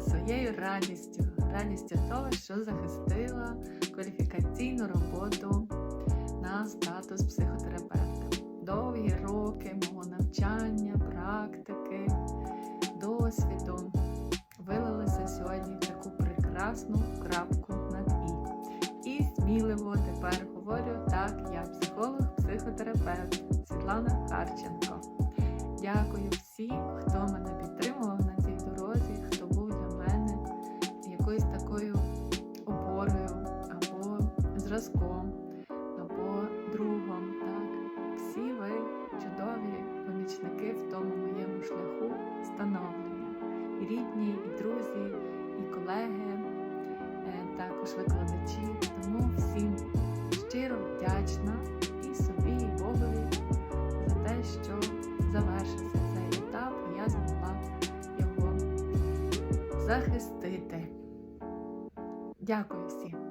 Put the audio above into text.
своєю радістю, радістю того, що захистила кваліфікаційну роботу на статус психотерапевта. Довгі роки мого навчання, практики, досвіду вилилися сьогодні в таку прекрасну крапку над і. І сміливо тепер говорю так, я психолог-психотерапевт Світлана Харченко. Дякую всім, хто мене підтримував зразком, або другом. Так? Всі ви чудові помічники в тому моєму шляху становлення. І рідні, і друзі, і колеги, е, також викладачі. Тому всім щиро вдячна і собі, і Богові за те, що завершився цей етап, і я змогла його захистити. Дякую всім.